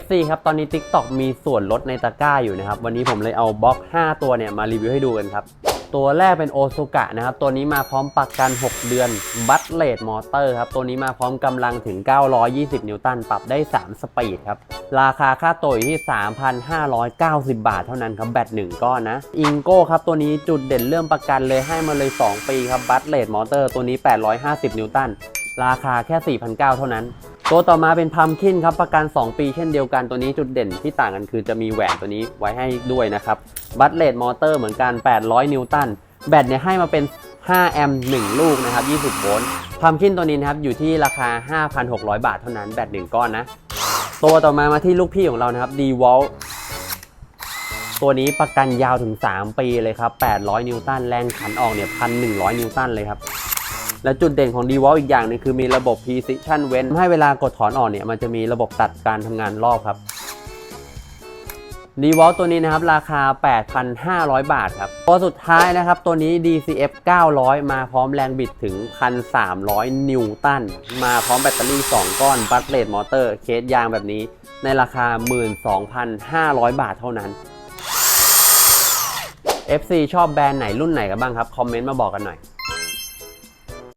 FC ครับตอนนี้ TikTok มีส่วนลดในตะกร้าอยู่นะครับ วันนี้ผมเลยเอาบล็อก 5 ตัวเนี่ยมารีวิวให้ดูกันครับ ตัวแรกเป็นโอซูกะนะครับ ตัวนี้มาพร้อมประกัน 6 เดือนบัตเลดมอเตอร์ครับ ตัวนี้มาพร้อมกำลังถึง 920 นิวตัน ปรับได้ 3 สปีดครับ ราคาค่าตัวอยู่ที่ 3,590 บาทเท่านั้นครับ แบต1ก้อนนะ อิงโก้ครับ ตัวนี้จุดเด่นเรื่องประกันเลยให้มาเลย 2 ปีครับบัตเลดมอเตอร์ตัวนี้ 850 นิวตัน ราคาแค่ 4,900 เท่านั้น ตัวต่อมาเป็นพัมคินครับประกัน 2 ปีเช่นเดียวกันตัวนี้จุดเด่นที่ต่างกันคือจะมีแหวนตัวนี้ไว้ให้ด้วยนะครับบัตเลดมอเตอร์เหมือนกัน 800 นิวตันแบตเนี่ยให้มาเป็น 5 แอมป์1ลูกนะครับ 20 โวลต์พัมคินตัวนี้นะครับอยู่ที่ราคา 5,600 บาทเท่านั้นแบต1ก้อนนะ ตัวต่อมามาที่ลูกพี่ของเรานะครับ d w a l ตัวนี้ประกันยาวถึง 3 ปีเลยครับ 800 นิวตันแรงขันออกเนี่ย 1,100 นิวตันเลยครับ และจุดเด่นของ d w a l อีกอย่างหนึงคือมีระบบ precision เว้นให้เวลากดถอนออกเนี่ยมันจะมีระบบตัดการทำงานรอบครับ d w a l ตัวนี้นะครับราคา 8,500 บาทครับตัวสุดท้ายนะครับตัวนี้ DCF 900 มาพร้อมแรงบิดถึง 1,300 นิวตัน มาพร้อมแบตเตอรี่ 2 ก้อน บัตเลดมอเตอร์เคสยางแบบนี้ ในราคา 12,500 บาทเท่านั้น FC ชอบแบรนด์ไหนรุ่นไหนกันบ้างครับ คอมเมนต์มาบอกกันหน่อย